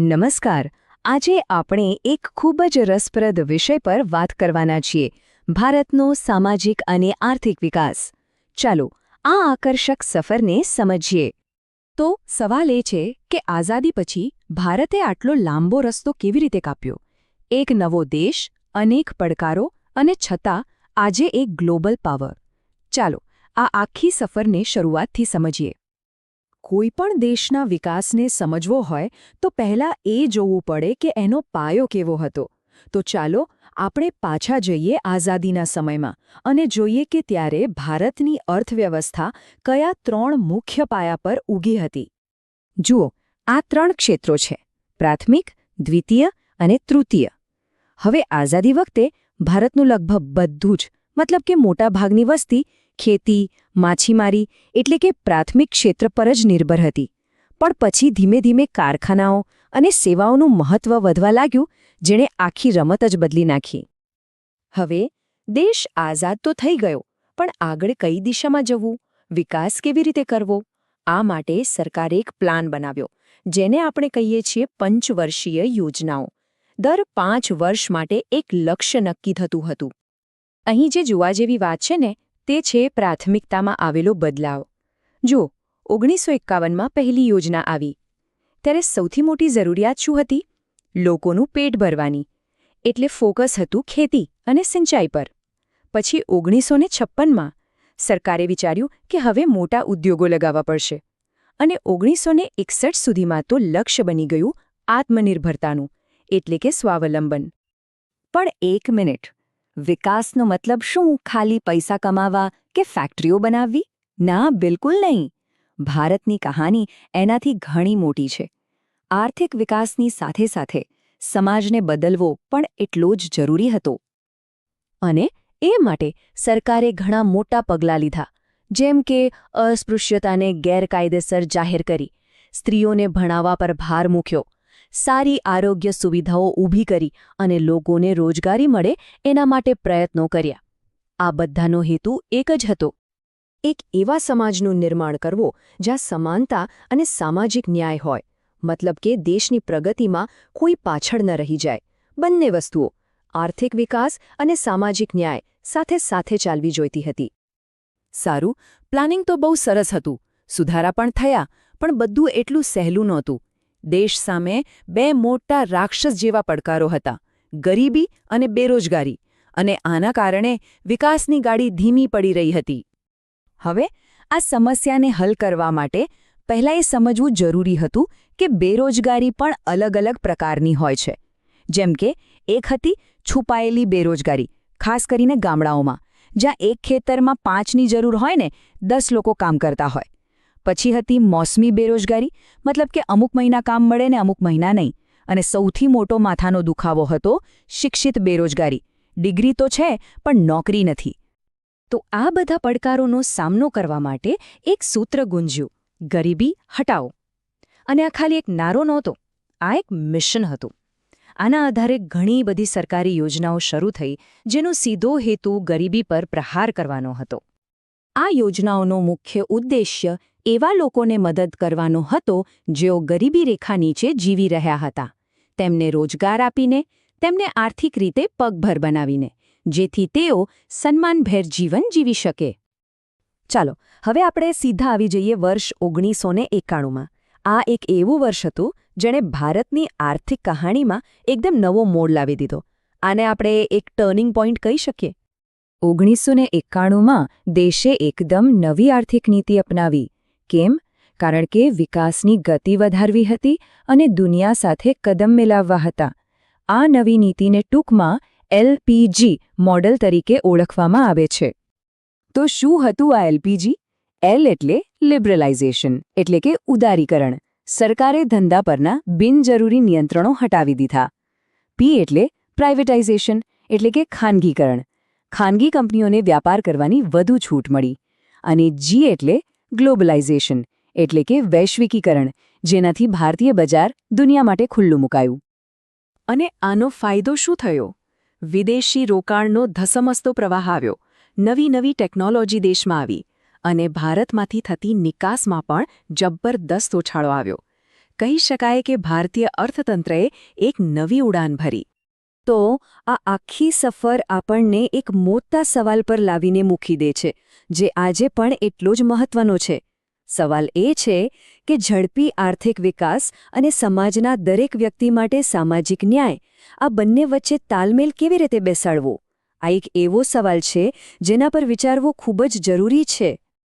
નમસ્કાર. આજે આપણે એક ખૂબ જ રસપ્રદ વિષય પર વાત કરવાના છીએ. ભારતનો સામાજિક અને આર્થિક વિકાસ. ચાલો, આ આકર્ષક સફરને સમજીએ. તો સવાલ એ છે કે આઝાદી પછી ભારતે આટલો લાંબો રસ્તો કેવી રીતે કાપ્યો? એક નવો દેશ, અનેક પડકારો અને છતાં આજે એક ગ્લોબલ પાવર. ચાલો, આ આખી સફરને શરૂઆતથી સમજીએ. કોઈ પણ દેશના વિકાસને સમજવો હોય, તો પહેલાં એ જોવું પડે કે એનો પાયો કેવો હતો. તો ચાલો, આપણે પાછા જઈએ આઝાદીના સમયમાં અને જોઈએ કે ત્યારે ભારતની અર્થવ્યવસ્થા કયા ત્રણ મુખ્ય પાયા પર ઊગી હતી. જુઓ, આ ત્રણ ક્ષેત્રો છે, પ્રાથમિક, દ્વિતીય અને તૃતીય. હવે આઝાદી વખતે ભારતનું લગભગ બધું જ, મતલબ કે મોટાભાગની વસ્તી ખેતી, માછીમારી એટલે કે પ્રાથમિક ક્ષેત્ર પર જ નિર્ભર હતી. પણ પછી ધીમે ધીમે કારખાનાઓ અને સેવાઓનું મહત્વ વધવા લાગ્યું, જેણે આખી રમત જ બદલી નાખી. હવે દેશ આઝાદ તો થઈ ગયો, પણ આગળ કઈ દિશામાં જવું, વિકાસ કેવી રીતે કરવો, આ માટે સરકારે એક પ્લાન બનાવ્યો, જેને આપણે કહીએ છીએ પંચવર્ષીય યોજનાઓ. દર પાંચ વર્ષ માટે એક લક્ષ્ય નક્કી થતું હતું. અહીં જે જોવા જેવી વાત છે ને તે છે પ્રાથમિકતામાં આવેલો બદલાવ. જો ઓગણીસો એકાવનમાં પહેલી યોજના આવી. ત્યારે સૌથી મોટી જરૂરિયાત શું હતી? લોકોનું પેટ ભરવાની. એટલે ફોકસ હતું ખેતી અને સિંચાઈ પર. પછી ઓગણીસો ને છપ્પનમાં સરકારે વિચાર્યું કે હવે મોટા ઉદ્યોગો લગાવવા પડશે. અને ઓગણીસો ને એકસઠ સુધીમાં તો લક્ષ્ય બની ગયું આત્મનિર્ભરતાનું, એટલે કે સ્વાવલંબન. પણ એક મિનિટ. વિકાસનો મતલબ શું? ખાલી પૈસા કમાવા કે ફેક્ટરીઓ બનાવવી? ના, બિલકુલ નહીં. ભારતની કહાની એનાથી ઘણી મોટી છે. આર્થિક વિકાસની સાથે સાથે સમાજને બદલવો પણ એટલો જ જરૂરી હતો. અને એ માટે સરકારે ઘણા મોટા પગલાં લીધા. જેમ કે અસ્પૃશ્યતાને ગેરકાયદેસર જાહેર કરી. સ્ત્રીઓને ભણાવવા પર ભાર મૂક્યો. સારી આરોગ્ય સુવિધાઓ ઊભી કરી અને લોકોને રોજગારી મળે એના માટે પ્રયત્નો કર્યા. આ બધાનો હેતુ એક જ હતો. એક એવા સમાજનું નિર્માણ કરવો જ્યાં સમાનતા અને સામાજિક ન્યાય હોય. મતલબ કે દેશની પ્રગતિમાં કોઈ પાછળ ન રહી જાય. બંને વસ્તુઓ, આર્થિક વિકાસ અને સામાજિક ન્યાય, સાથે સાથે ચાલવી જોઈતી હતી. સારું, પ્લાનિંગ તો બહુ સરસ હતું. સુધારા પણ થયા, પણ બધું એટલું સહેલું નહોતું. દેશ સામે બે મોટા રાક્ષસ જેવા પડકારો હતા, ગરીબી અને બેરોજગારી, અને આના કારણે વિકાસની ગાડી ધીમી પડી રહી હતી. હવે આ સમસ્યાને હલ કરવા માટે પહેલાં એ સમજવું જરૂરી હતું કે બેરોજગારી પણ અલગ અલગ પ્રકારની હોય છે. જેમ કે, એક હતી છુપાયેલી બેરોજગારી, ખાસ કરીને ગામડાઓમાં, જ્યાં એક ખેતરમાં પાંચની જરૂર હોય ને, દસ લોકો કામ કરતા હોય. પછી હતી મોસમી બેરોજગારી, મતલબ કે અમુક મહિના કામ મળે ને અમુક મહિના નહીં. અને સૌથી મોટો માથાનો દુખાવો હતો શિક્ષિત બેરોજગારી. ડિગ્રી તો છે, પણ નોકરી નથી. તો આ બધા પડકારોનો સામનો કરવા માટે એક સૂત્ર ગુંજ્યું. ગરીબી હટાવો. અને આ ખાલી એક નારો નહોતો, આ એક મિશન હતું. આના આધારે ઘણી બધી સરકારી યોજનાઓ શરૂ થઈ, જેનો સીધો હેતુ ગરીબી પર પ્રહાર કરવાનો હતો. આ યોજનાઓનો મુખ્ય ઉદ્દેશ્ય એવા લોકોને મદદ કરવાનો હતો જેઓ ગરીબી રેખા નીચે જીવી રહ્યા હતા. તેમને રોજગાર આપીને, તેમને આર્થિક રીતે પગભર બનાવીને, જેથી તેઓ સન્માનભેર જીવન જીવી શકે. ચાલો, હવે આપણે સીધા આવી જઈએ વર્ષ ઓગણીસો ને એકાણુંમાં. આ એક એવું વર્ષ હતું જેણે ભારતની આર્થિક કહાણીમાં એકદમ નવો મોડ લાવી દીધો. આને આપણે એક ટર્નિંગ પોઈન્ટ કહી શકીએ? ઓગણીસો ને એકાણુંમાં દેશે એકદમ નવી આર્થિક નીતિ અપનાવી. કેમ? કારણ કે વિકાસની ગતિ વધારવી હતી અને દુનિયા સાથે કદમ મિલાવવા હતા. આ નવી નીતિને ટૂંકમાં એલપીજી મોડલ તરીકે ઓળખવામાં આવે છે. તો શું હતું આ એલપીજી એલ એટલે લિબરલાઇઝેશન, એટલે કે ઉદારીકરણ. સરકારે ધંધા પરના બિનજરૂરી નિયંત્રણો હટાવી દીધા. પી એટલે પ્રાઇવેટાઇઝેશન, એટલે કે ખાનગીકરણ. ખાનગી કંપનીઓને વ્યાપાર કરવાની વધુ છૂટ મળી. અને જી એટલે ગ્લોબલાઇઝેશન એટલે કે વૈશ્વિકીકરણ, જેનાથી ભારતીય બજાર દુનિયા માટે ખુલ્લું મુકાયું. અને આનો ફાયદો શું થયો? વિદેશી રોકાણનો ધસમસતો પ્રવાહ આવ્યો. નવી નવી ટેકનોલોજી દેશમાં આવી અને ભારતમાંથી થતી નિકાસમાં પણ જબરદસ્ત ઉછાળો આવ્યો. કહી શકાય કે ભારતીય અર્થતંત્રએ એક નવી ઉડાન ભરી. તો આ આખી સફર આપણને એક મોટા સવાલ પર લાવીને મૂકી દે છે, જે આજે પણ એટલો જ મહત્વનો છે. સવાલ એ છે કે ઝડપી આર્થિક વિકાસ અને સમાજના દરેક વ્યક્તિ માટે સામાજિક ન્યાય, આ બંને વચ્ચે તાલમેલ કેવી રીતે બેસાડવો? આ એક એવો સવાલ છે જેના પર વિચારવું ખૂબ જ જરૂરી છે.